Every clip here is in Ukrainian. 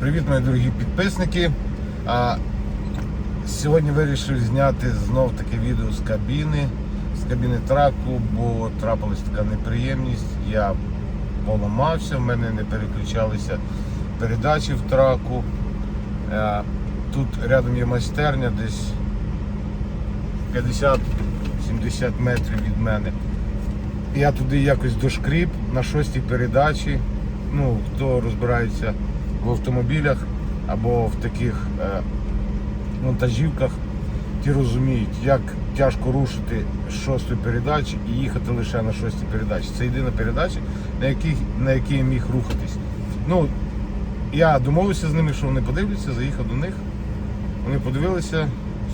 Привіт, мої дорогі підписники. А, сьогодні вирішив зняти знов таке відео з кабіни, з кабіни траку, бо трапилась така неприємність. Я поламався, в мене не переключалися передачі в траку. А, тут рядом є майстерня, десь 50-70 метрів від мене. Я туди якось дошкріп на шостій передачі. Ну, хто розбирається в автомобілях або в таких е, вантажівках, ті розуміють, як тяжко рушити з шостої передачі і їхати лише на шостій передачі. Це єдина передача, на якій, на якій я міг рухатись. Ну, я домовився з ними, що вони подивляться, заїхав до них. Вони подивилися,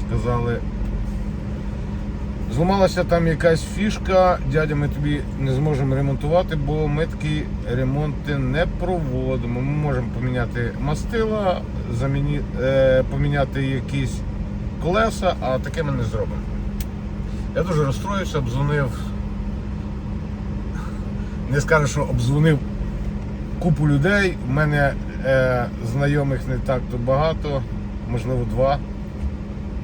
сказали, Зламалася там якась фішка, дядя, ми тобі не зможемо ремонтувати, бо ми такі ремонти не проводимо. Ми можемо поміняти мастила, заміні, е, поміняти якісь колеса, а таке ми не зробимо. Я дуже розстроївся, обдзвонив. Не скажу, що обдзвонив купу людей. У мене е, знайомих не так то багато, можливо, два.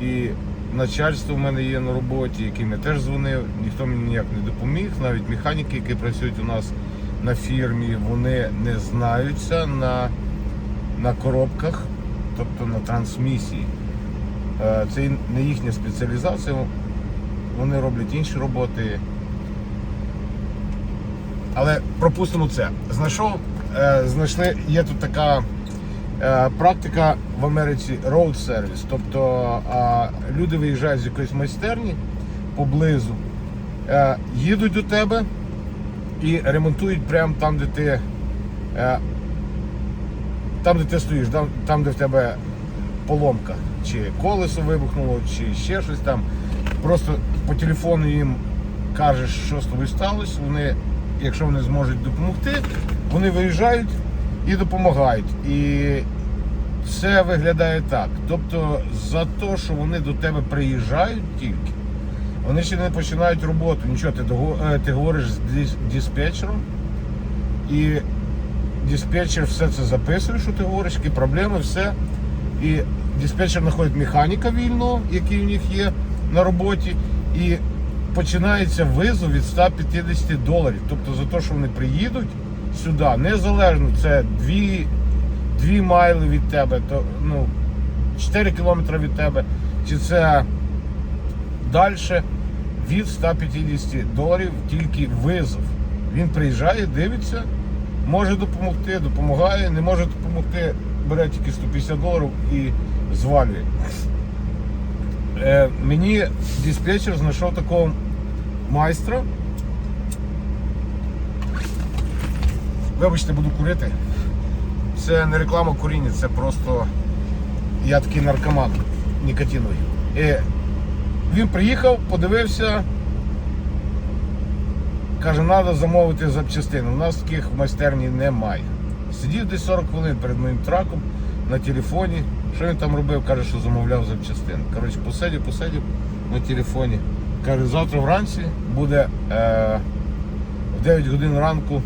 І начальство в мене є на роботі, яким я теж дзвонив, ніхто мені ніяк не допоміг. Навіть механіки, які працюють у нас на фірмі, вони не знаються на, на коробках, тобто на трансмісії. Е, Це не їхня спеціалізація, вони роблять інші роботи. Але пропустимо це. Знайшов, е, знайшли, є тут така практика в Америці road service. Тобто е, люди виїжджають з якоїсь майстерні поблизу, е, їдуть до тебе і ремонтують прямо там, де ти. е, Там, де ти стоїш, там, де в тебе поломка, чи колесо вибухнуло, чи ще щось там. Просто по телефону їм кажеш, що з тобою сталося. Вони, якщо вони зможуть допомогти, вони виїжджають і допомагають. І це виглядає так. Тобто за те, що вони до тебе приїжджають тільки, вони ще не починають роботу. Нічого, ти, е, ти говориш з диспетчером, і диспетчер все це записує, що ти говориш, які проблеми, все. І диспетчер знаходить механіка вільного, який у них є на роботі, і починається визов від 150 доларів. Тобто за те, що вони приїдуть сюди, незалежно, це 2, 2 майли від тебе, то, ну, 4 кілометри від тебе, чи це далі від 150 доларів тільки визов. Він приїжджає, дивиться, може допомогти, допомагає, не може допомогти, бере тільки 150 доларів і звалює. Е, мені диспетчер знайшов такого майстра. Вибачте, буду курити. Це не реклама куріння, це просто я такий наркоман нікотиновий. Е, він приїхав, подивився. Каже, треба замовити запчастини. У нас таких в майстерні немає. Сидів десь 40 хвилин перед моїм траком на телефоні. Що він там робив? Каже, що замовляв запчастини. Коротше, посидів, посидів на телефоні. Каже, завтра вранці буде е, в 9 годин ранку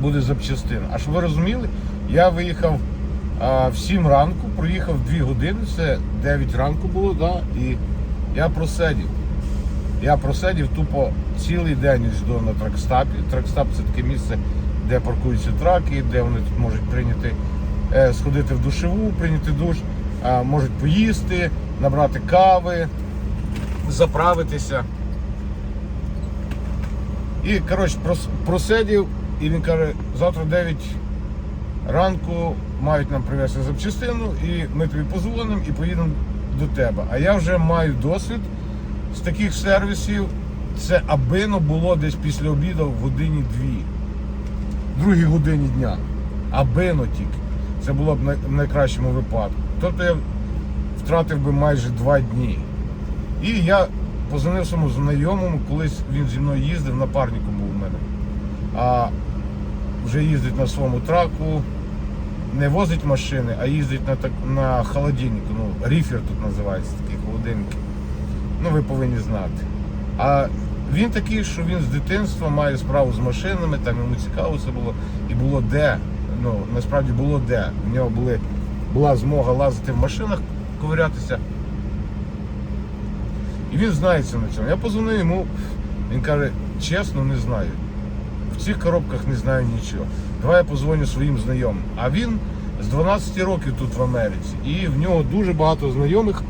буде запчастина. А щоб ви розуміли, я виїхав а, в 7 ранку, проїхав 2 години, це 9 ранку було, да, і я просидів. Я просидів тупо цілий день до на тракстапі. Тракстап це таке місце, де паркуються траки, де вони тут можуть прийняти, е, сходити в душеву, прийняти душ, а, можуть поїсти, набрати кави, заправитися. І коротше, просидів, і він каже, завтра 9 ранку мають нам привезти запчастину, і ми тобі позвонимо і поїдемо до тебе. А я вже маю досвід з таких сервісів. Це абино було десь після обіду в годині дві, другій годині дня. Абино тільки. Це було б в найкращому випадку. Тобто я втратив би майже два дні. І я позвонив своєму знайомому, колись він зі мною їздив, напарником був у мене. А вже їздить на своєму траку, не возить машини, а їздить на, так, на холодильнику. Ну, ріфер тут називається, такі холодильники. Ну, ви повинні знати. А він такий, що він з дитинства має справу з машинами, там йому цікаво це було. І було де ну, насправді було де. У нього були, була змога лазити в машинах, ковирятися. І він знається на цьому. Я позвонив йому, він каже, чесно, не знаю. В цих коробках не знаю нічого. Давай я позвоню своїм знайомим. А він з 12 років тут в Америці. І в нього дуже багато знайомих,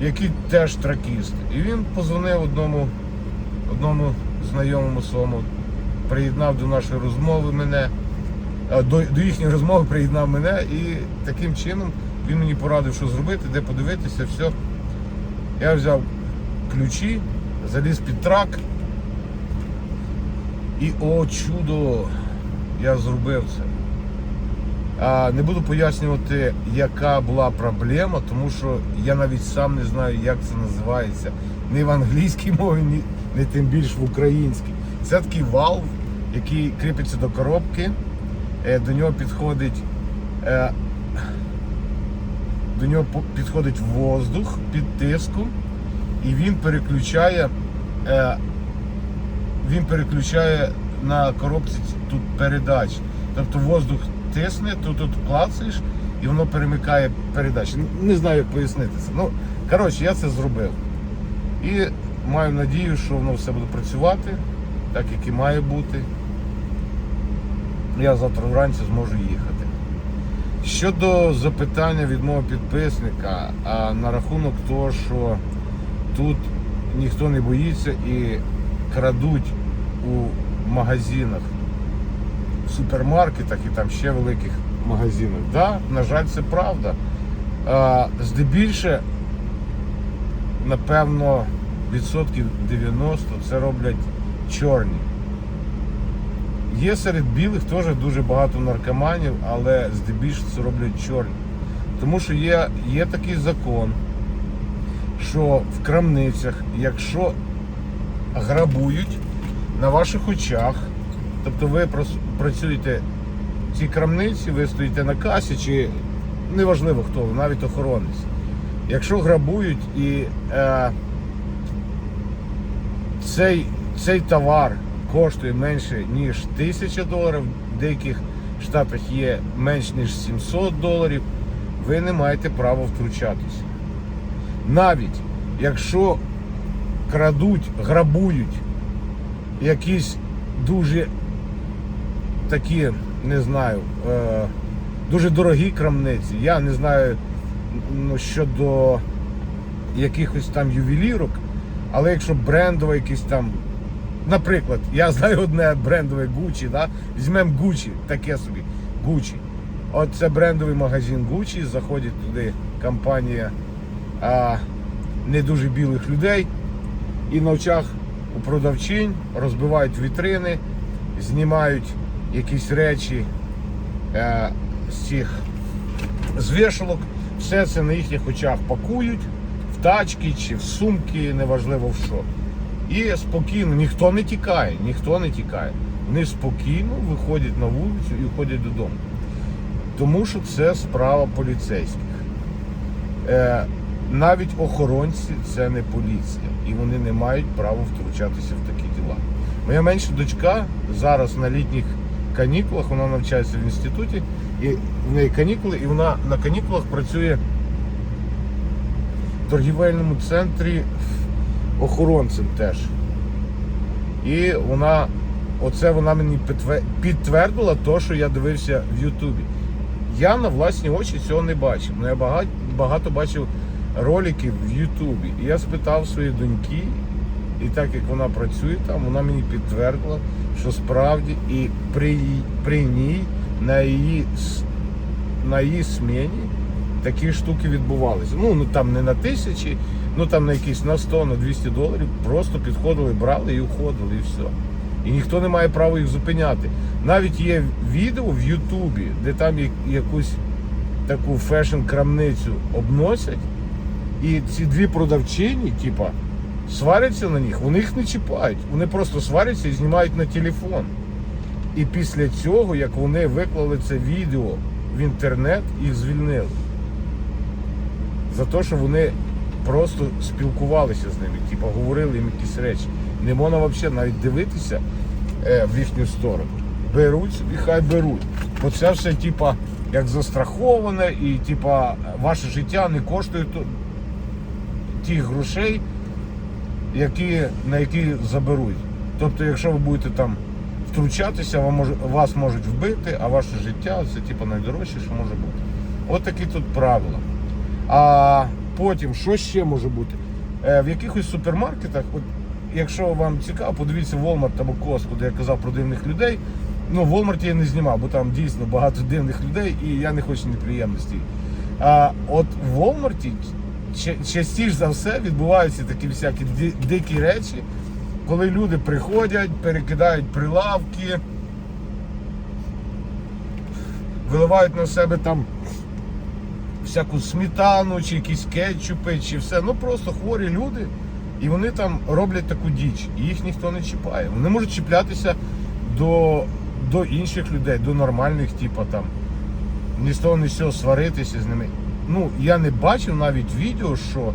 які теж тракісти. І він позвонив одному, одному знайомому своєму, приєднав до нашої розмови мене, до, до їхньої розмови приєднав мене і таким чином він мені порадив, що зробити, де подивитися, все. Я взяв ключі, заліз під трак. І о чудо, я зробив це. А, не буду пояснювати, яка була проблема, тому що я навіть сам не знаю, як це називається. Ні в англійській мові, ні, ні тим більш в українській. Це такий валв, який кріпиться до коробки. Е, До нього підходить. е, До нього підходить воздух під тиском, і він переключає. Він переключає на коробці тут передач. Тобто воздух тисне, тут тут клацаєш і воно перемикає передачі. Не знаю, як пояснити це. Ну, коротше, я це зробив. І маю надію, що воно все буде працювати, так як і має бути. Я завтра вранці зможу їхати. Щодо запитання від мого підписника, а на рахунок того, що тут ніхто не боїться і крадуть у магазинах, в супермаркетах і там ще великих магазинах. Да, на жаль, це правда. А, здебільше, напевно, відсотків 90 це роблять чорні. Є серед білих теж дуже багато наркоманів, але здебільшого це роблять чорні. Тому що є, є такий закон, що в крамницях, якщо грабують на ваших очах, тобто ви працюєте в цій крамниці, ви стоїте на касі, чи неважливо хто, навіть охоронець. Якщо грабують і е, цей, цей товар коштує менше, ніж 1000 доларів, в деяких штатах є менш ніж 700 доларів, ви не маєте права втручатися. Навіть якщо крадуть, грабують якісь дуже такі, не знаю, е, дуже дорогі крамниці. Я не знаю ну, щодо якихось там ювелірок, але якщо брендове якісь там, наприклад, я знаю одне брендове Gucci, да? візьмемо Gucci, таке собі, Gucci. От це брендовий магазин Gucci, заходить туди компанія а, не дуже білих людей і на очах у продавчинь розбивають вітрини, знімають якісь речі е, з цих з все це на їхніх очах пакують в тачки чи в сумки, неважливо в що. І спокійно, ніхто не тікає, ніхто не тікає. Вони спокійно виходять на вулицю і входять додому. Тому що це справа поліцейських. Е, навіть охоронці це не поліція, і вони не мають права втручатися в такі діла. Моя менша дочка зараз на літніх канікулах, вона навчається в інституті, і в неї канікули, і вона на канікулах працює в торгівельному центрі охоронцем теж. І вона, оце вона мені підтвердила те, що я дивився в Ютубі. Я на власні очі цього не бачив. Ну, я багато, багато бачив роликів в Ютубі. І я спитав своєї доньки, і так як вона працює там, вона мені підтвердила, що справді і при, при ній на її, на її смені такі штуки відбувалися. Ну, ну там не на тисячі, ну там на якісь на 100, на 200 доларів просто підходили, брали і уходили, і все. І ніхто не має права їх зупиняти. Навіть є відео в Ютубі, де там якусь таку фешн-крамницю обносять, і ці дві продавчині, типа, сваряться на них, вони їх не чіпають. Вони просто сваряться і знімають на телефон. І після цього, як вони виклали це відео в інтернет, їх звільнили. За те, що вони просто спілкувалися з ними, типу, говорили їм якісь речі. Не можна взагалі навіть дивитися е, в їхню сторону. беруть собі, хай беруть. Бо це все, типа, як застраховане, і типа, ваше життя не коштує тих грошей, які, на які заберуть. Тобто, якщо ви будете там втручатися, вам може, вас можуть вбити, а ваше життя це типу, найдорожче, що може бути. От такі тут правила. А потім, що ще може бути? Е, в якихось супермаркетах, от, якщо вам цікаво, подивіться Walmart або Costco, де я казав про дивних людей. Ну, в Walmart я не знімав, бо там дійсно багато дивних людей і я не хочу неприємностей. А от в Walmart частіше за все відбуваються такі всякі дикі речі, коли люди приходять, перекидають прилавки, виливають на себе там всяку сметану, чи якісь кетчупи, чи все. Ну просто хворі люди. І вони там роблять таку діч, і їх ніхто не чіпає. Вони можуть чіплятися до, до інших людей, до нормальних, типу там. Ні з того, ні з цього сваритися з ними. Ну, я не бачив навіть відео, що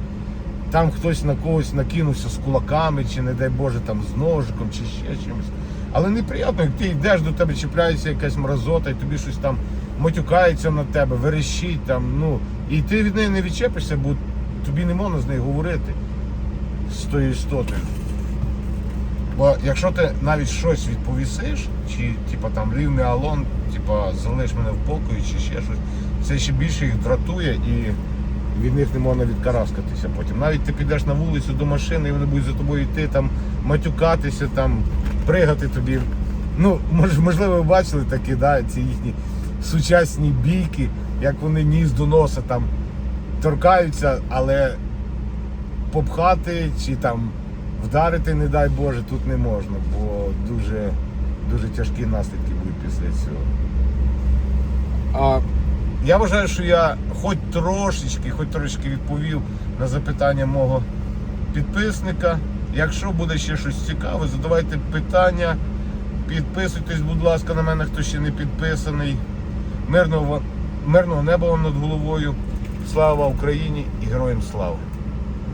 там хтось на когось накинувся з кулаками, чи, не дай Боже, там з ножиком, чи ще чимось. Але неприємно, як ти йдеш, до тебе чіпляється якась мразота, і тобі щось там матюкається на тебе, верещить там, ну, і ти від неї не відчепишся, бо тобі не можна з нею говорити з тою істотою. Бо якщо ти навіть щось відповісиш, чи типа там me alone, типа залиш мене в покої, чи ще щось, це ще більше їх дратує і від них не можна відкараскатися потім. Навіть ти підеш на вулицю до машини, і вони будуть за тобою йти, там, матюкатися, там, пригати тобі. Ну, можливо, ви бачили такі, да, ці їхні сучасні бійки, як вони ніс до носа там торкаються, але попхати чи там вдарити, не дай Боже, тут не можна, бо дуже, дуже тяжкі наслідки будуть після цього. А я вважаю, що я хоч трошечки, хоч трошечки відповів на запитання мого підписника. Якщо буде ще щось цікаве, задавайте питання. Підписуйтесь, будь ласка, на мене, хто ще не підписаний. Мирного, мирного неба вам над головою. Слава Україні і героям слава!